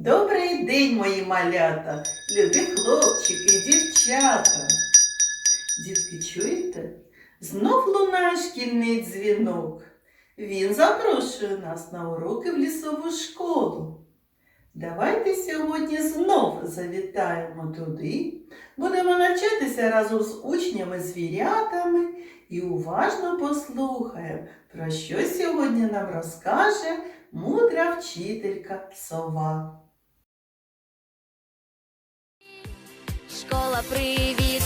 Добрий день, мої малята, любі хлопчики, дівчата. Дітки, чуєте? Знов лунає шкільний дзвінок. Він запрошує нас на уроки в лісову школу. Давайте сьогодні знов завітаємо туди, будемо навчатися разом з учнями-звірятами і уважно послухаємо, про що сьогодні нам розкаже мудра вчителька сова. Школа, привіт!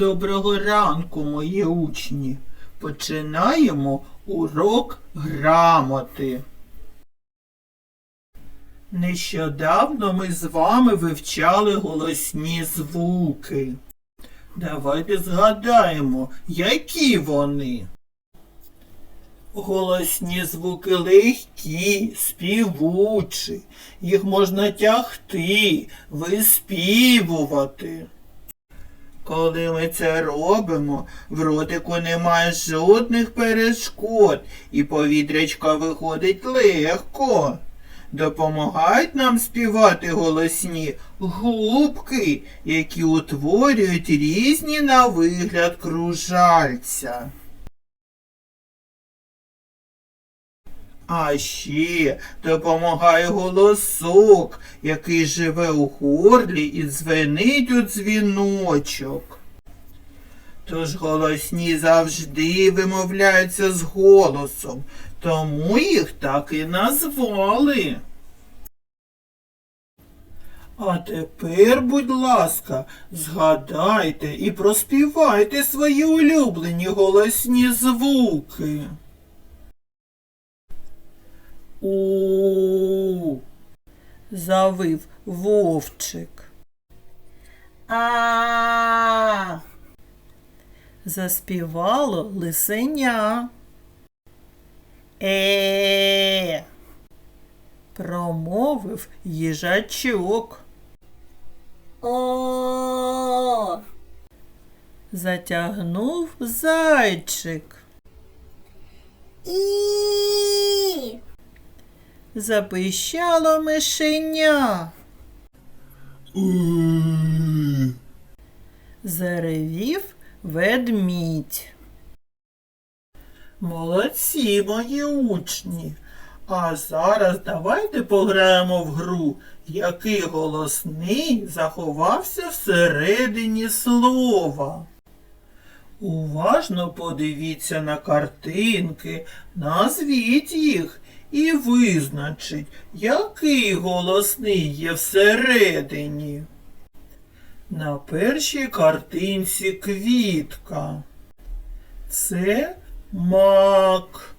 Доброго ранку, мої учні. Починаємо урок грамоти. Нещодавно ми з вами вивчали голосні звуки. Давайте згадаємо, які вони. Голосні звуки легкі, співучі. Їх можна тягти, виспівувати. Коли ми це робимо, в ротику немає жодних перешкод, і повітрячка виходить легко. Допомагають нам співати голосні губки, які утворюють різні на вигляд кружальця. А ще допомагає голосок, який живе у горлі і дзвенить у дзвіночок. Тож голосні завжди вимовляються з голосом, тому їх так і назвали. А тепер, будь ласка, згадайте і проспівайте свої улюблені голосні звуки. У. Завив вовчик. А. Заспівало лисеня. Е. Промовив їжачок. О. Затягнув зайчик. І. Запищало мишеня. Заревів ведмідь. Молодці, мої учні. А зараз давайте пограємо в гру, який голосний заховався всередині слова. Уважно подивіться на картинки, назвіть їх і визначить, який голосний є всередині. На першій картинці квітка. Це мак.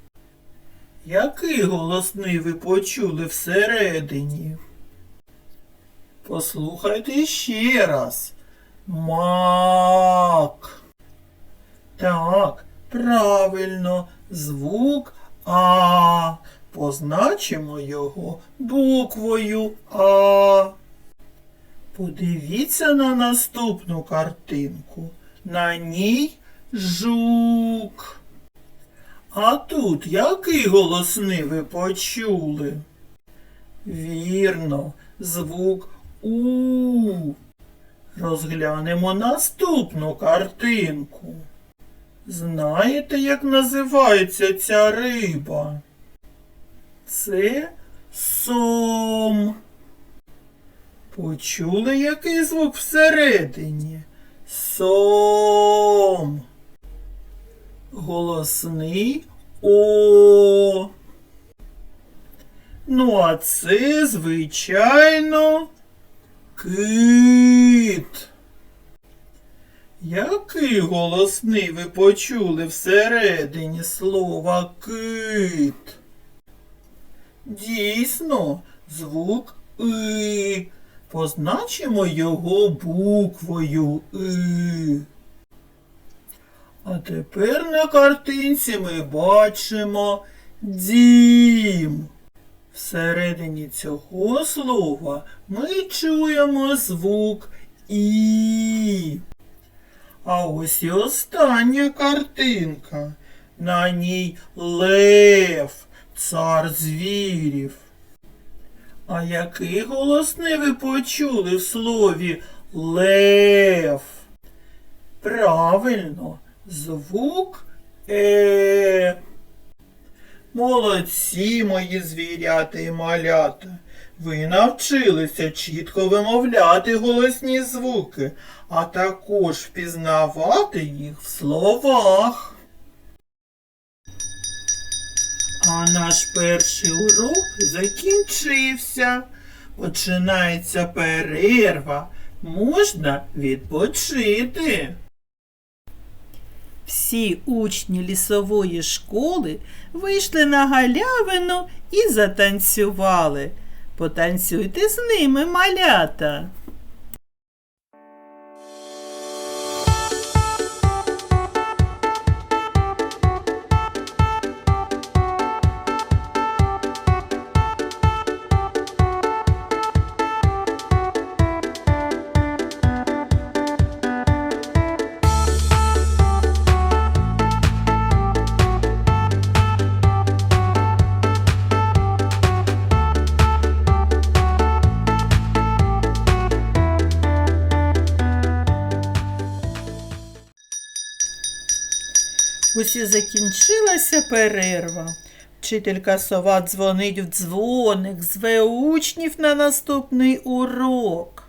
Який голосний ви почули всередині? Послухайте ще раз. Мак. Так, правильно, звук А. Позначимо його буквою А. Подивіться на наступну картинку. На ній жук. А тут який голосний ви почули? Вірно, звук У. Розглянемо наступну картинку. Знаєте, як називається ця риба? Це сом. Почули, який звук всередині? Сом. Голосний О. Ну, а це, звичайно, кит. Який голосний ви почули всередині слова кит? Дійсно, звук и. Позначимо його буквою И. А тепер на картинці ми бачимо дім. Всередині цього слова ми чуємо звук І. А ось і остання картинка. На ній лев, цар звірів. А який голосний ви почули в слові лев? Правильно, звук Е. Молодці, мої звірята і малята. Ви навчилися чітко вимовляти голосні звуки, а також впізнавати їх в словах. А наш перший урок закінчився. Починається перерва. Можна відпочити. Всі учні лісової школи вийшли на галявину і затанцювали. Потанцюйте з ними, малята. Ось і закінчилася перерва. Вчителька сова дзвонить в дзвоник, зве учнів на наступний урок.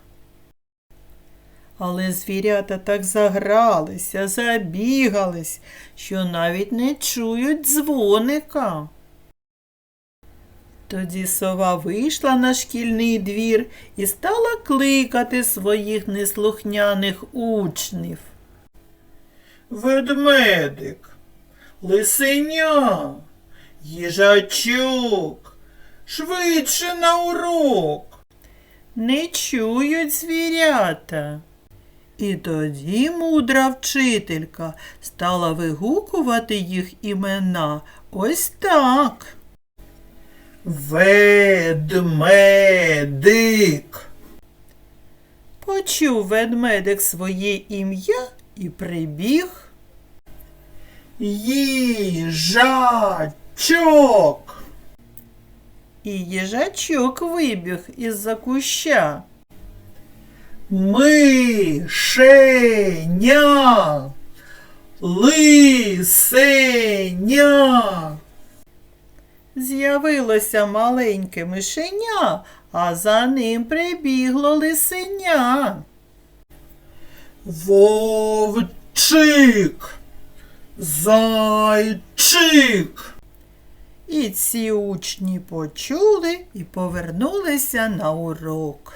Але звірята так загралися, забігались, що навіть не чують дзвоника. Тоді сова вийшла на шкільний двір і стала кликати своїх неслухняних учнів. Ведмедик, лисеня, їжачок, швидше на урок. Не чують звірята. І тоді мудра вчителька стала вигукувати їх імена ось так. Ведмедик. Почув ведмедик своє ім'я і прибіг. Їжачок. І їжачок вибіг із-за куща. Мишеня. Лисеня. З'явилося маленьке мишеня, а за ним прибігло лисеня. Вовчик. Зайчик. І ці учні почули і повернулися на урок.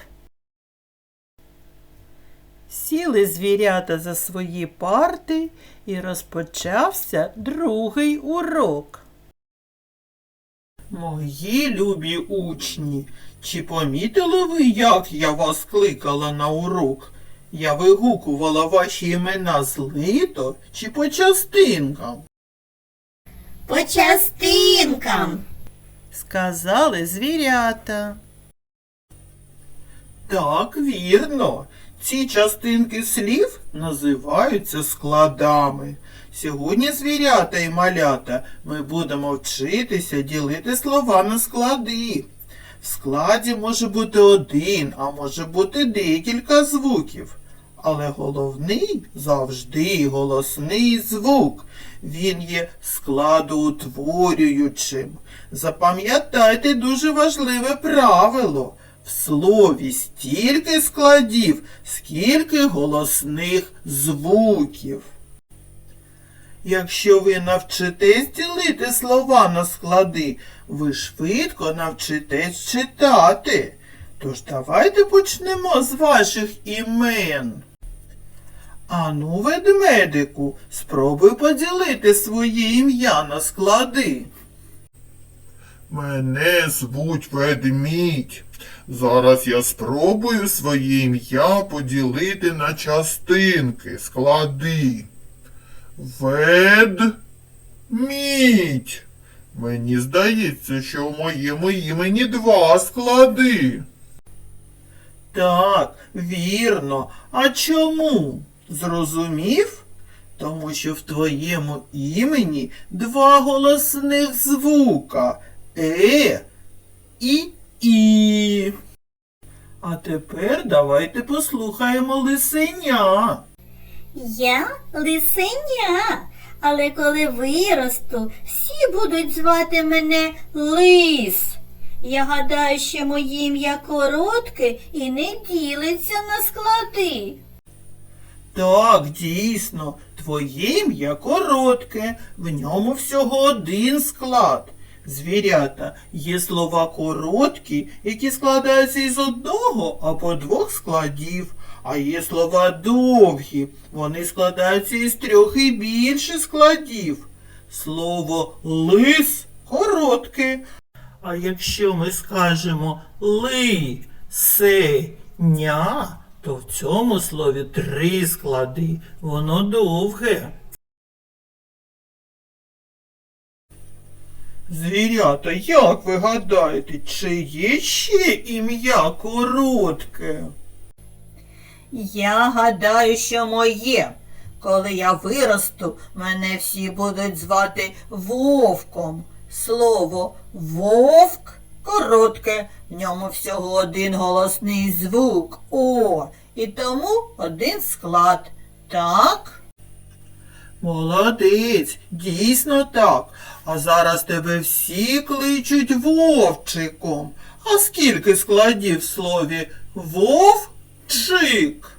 Сіли звірята за свої парти і розпочався другий урок. Мої любі учні, чи помітили ви, як я вас кликала на урок? Я вигукувала ваші імена злито чи по частинкам? По частинкам. Сказали звірята. Так, вірно. Ці частинки слів називаються складами. Сьогодні звірята і малята ми будемо вчитися ділити слова на склади. В складі може бути один, а може бути декілька звуків. Але головний завжди голосний звук. Він є складоутворюючим. Запам'ятайте дуже важливе правило. В слові стільки складів, скільки голосних звуків. Якщо ви навчитесь ділити слова на склади, ви швидко навчитесь читати. Тож давайте почнемо з ваших імен. Ану, ведмедику, спробуй поділити своє ім'я на склади. Мене звуть ведмідь. Зараз я спробую своє ім'я поділити на частинки, склади. Ведмідь. Мені здається, що в моєму імені два склади. Так, вірно. А чому? Зрозумів? Тому що в твоєму імені два голосних звука Е і І. А тепер давайте послухаємо лисеня. Я лисеня, але коли виросту, всі будуть звати мене Лис. Я гадаю, що моє ім'я коротке і не ділиться на склади. Так, дійсно, твоє ім'я коротке, в ньому всього один склад. Звірята, є слова короткі, які складаються із одного або двох складів, а є слова довгі, вони складаються із трьох і більше складів. Слово лис коротке. А якщо ми скажемо ли, се, ня, то в цьому слові три склади, воно довге. Звірята, як ви гадаєте, чи є ще ім'я коротке? Я гадаю, що моє. Коли я виросту, мене всі будуть звати вовком. Слово вовк коротке, в ньому всього один голосний звук О, і тому один склад. Так? Молодець, дійсно так. А зараз тебе всі кличуть вовчиком. А скільки складів в слові вовчик?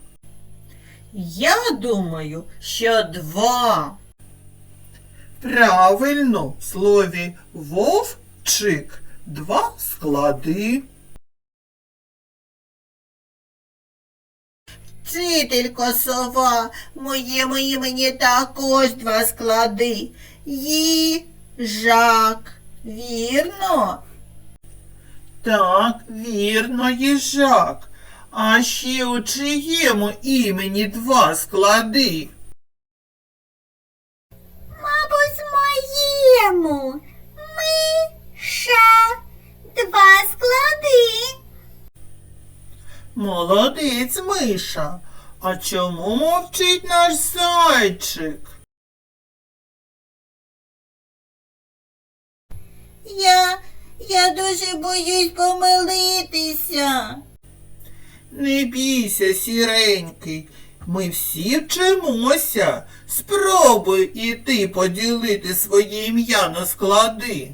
Я думаю, що два. Правильно, в слові вовчик два склади. Вчителько сова, моєму імені також два склади. Їжак. Вірно? Так, вірно, їжак. А ще у чиєму імені два склади? Мабуть, моєму. Миша. Два склади. Молодець, Миша. А чому мовчить наш зайчик? Я, я дуже боюсь помилитися. Не бійся, сіренький. Ми всі вчимося. Спробуй і ти поділити своє ім'я на склади.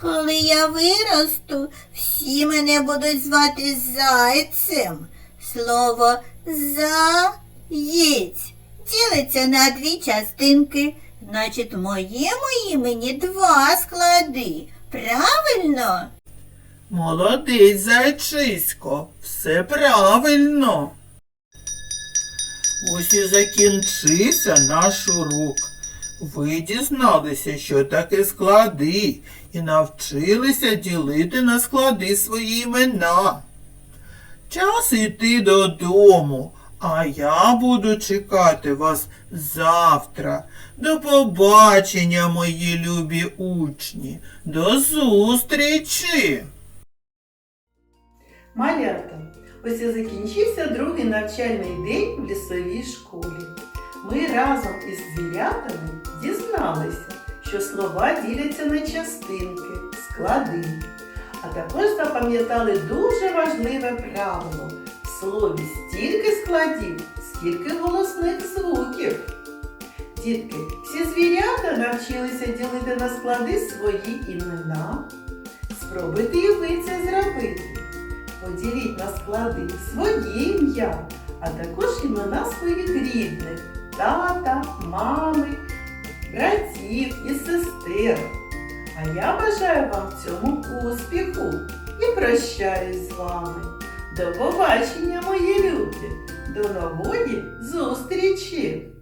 Коли я виросту, всі мене будуть звати зайцем. Слово заєць ділиться на дві частинки. Значить, в моєму імені два склади. Правильно? Молодець, зайчисько, все правильно. Ось і закінчився наш урок. Ви дізналися, що таке склади, і навчилися ділити на склади свої імена. Час іти додому, а я буду чекати вас завтра. До побачення, мої любі учні. До зустрічі! Малята, ось і закінчився другий навчальний день в лісовій школі. Ми разом із звірятами дізналися, що слова діляться на частинки, склади. А також запам'ятали дуже важливе правило. В слові стільки складів, скільки голосних звуків. Дітки, всі звірята навчилися ділити на склади свої імена. Спробуйте і ви це зробити. Поділіть на склади своє ім'я, а також імена своїх рідних тата, мами, братів і сестер. А я бажаю вам в цьому успіху і прощаюсь з вами. До побачення, мої любі! До нової зустрічі!